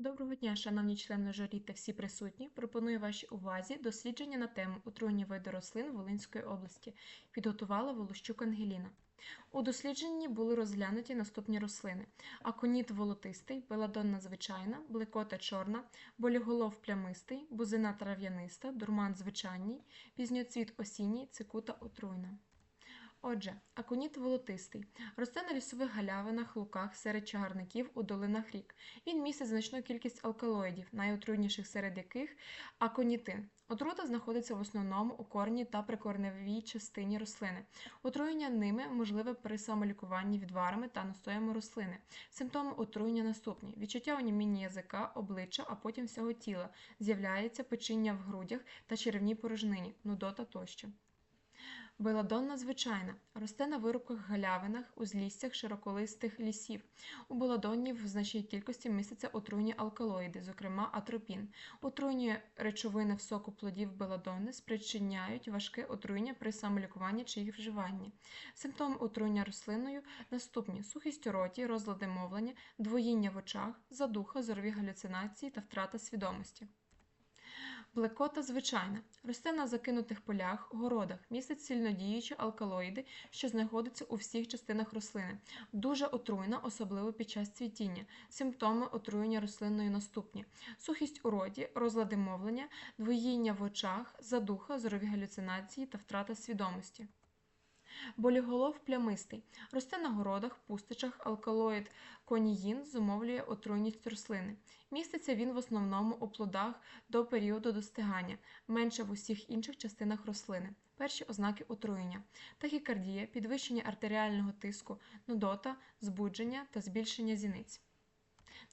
Доброго дня, шановні члени журі та всі присутні. Пропоную вашій увазі дослідження на тему отруєння виду рослин Волинської області. Підготувала Волощук Ангеліна. У дослідженні були розглянуті наступні рослини: аконіт волотистий, беладонна звичайна, блекота чорна, боліголов плямистий, бузина трав'яниста, дурман звичайний, пізньоцвіт осінній, цикута отруйна. Отже, аконіт волотистий росте на лісових галявинах, луках, серед чагарників у долинах рік. Він містить значну кількість алкалоїдів, найотруйніших серед яких аконітин. Отрута знаходиться в основному у корні та прикорневій частині рослини. Отруєння ними можливе при самолікуванні відварами та настоями рослини. Симптоми отруєння наступні: відчуття оніміння язика, обличчя, а потім всього тіла, з'являється печіння в грудях та черевній порожнині, нудота тощо. Беладонна звичайна росте на вирубках галявинах, узліссях широколистих лісів. У беладонні в значній кількості містяться отруйні алкалоїди, зокрема атропін. Отруйні речовини в соку плодів беладонни спричиняють важке отруєння при самолікуванні чи їх вживанні. Симптоми отруєння рослиною наступні: сухість у роті, розлади мовлення, двоїння в очах, задуха, зорові галюцинації та втрата свідомості. Блекота звичайна. Росте на закинутих полях, городах, містить сильнодіючі алкалоїди, що знаходяться у всіх частинах рослини. Дуже отруйна, особливо під час цвітіння. Симптоми отруєння рослиною наступні: сухість у роті, розлади мовлення, двоїння в очах, задуха, зорові галюцинації та втрата свідомості. Боліголов плямистий. Росте на городах, пустичах, алкалоїд коніїн зумовлює отруйність рослини. Міститься він в основному у плодах до періоду достигання, менше в усіх інших частинах рослини. Перші ознаки отруєння: тахікардія, підвищення артеріального тиску, нудота, збудження та збільшення зіниць.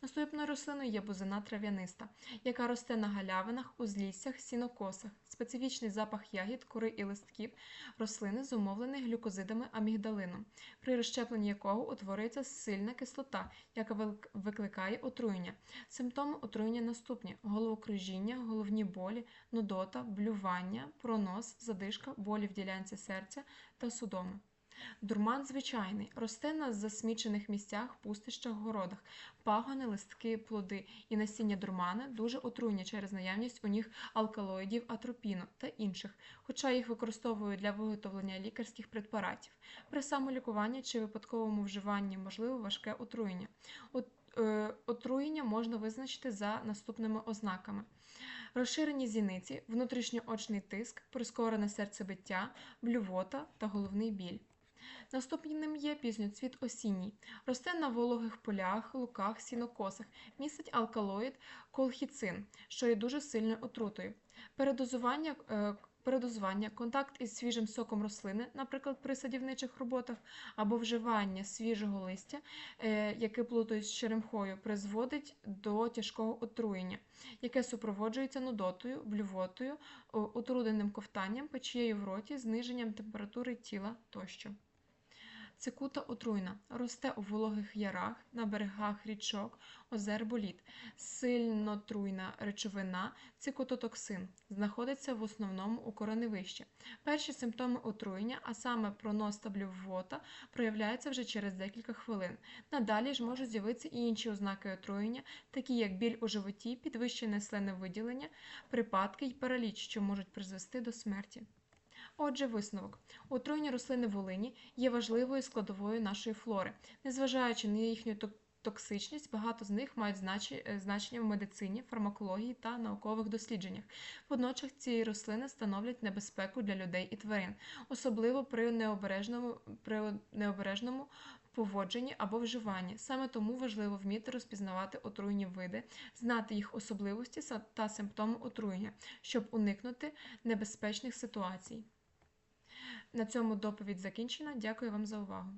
Наступною рослиною є бузина трав'яниста, яка росте на галявинах, узліссях, сінокосах. Специфічний запах ягід, кори і листків рослини зумовлений глюкозидами амігдалином, при розщепленні якого утворюється сильна кислота, яка викликає отруєння. Симптоми отруєння наступні: головокружіння, головні болі, нудота, блювання, пронос, задишка, болі в ділянці серця та судоми. Дурман звичайний, росте на засмічених місцях, пустищах, городах, пагони, листки, плоди і насіння дурмана дуже отруйні через наявність у них алкалоїдів, атропіну та інших, хоча їх використовують для виготовлення лікарських препаратів. При самолікуванні чи випадковому вживанні можливо важке отруєння. Е, отруєння можна визначити за наступними ознаками: розширені зіниці, внутрішньоочний тиск, прискорене серцебиття, блювота та головний біль. Наступним є пізньоцвіт осінній. Росте на вологих полях, луках, сінокосах, містить алкалоїд колхіцин, що є дуже сильною отрутою. Передозування е, Передозування, контакт із свіжим соком рослини, наприклад, при садівничих роботах, або вживання свіжого листя, е, яке плутають з черемхою, призводить до тяжкого отруєння, яке супроводжується нудотою, блювотою, утрудненим ковтанням, печією в роті, зниженням температури тіла тощо. Цикута отруйна, росте у вологих ярах, на берегах річок, озер боліт. Сильнотруйна речовина, цикутотоксин, знаходиться в основному у кореневищі. Перші симптоми отруєння, а саме пронос та блювота, проявляються вже через декілька хвилин. Надалі ж можуть з'явитися і інші ознаки отруєння, такі як біль у животі, підвищене сленовиділення, припадки й параліч, що можуть призвести до смерті. Отже, висновок. Отруєння рослини Волині є важливою складовою нашої флори, незважаючи на їхню токсичність, багато з них мають е, значення в медицині, фармакології та наукових дослідженнях. Водночас ці рослини становлять небезпеку для людей і тварин, особливо при необережному, при необережному поводженні або вживанні. Саме тому важливо вміти розпізнавати отруйні види, знати їх особливості та симптоми отруєння, щоб уникнути небезпечних ситуацій. На цьому доповідь закінчена. Дякую вам за увагу.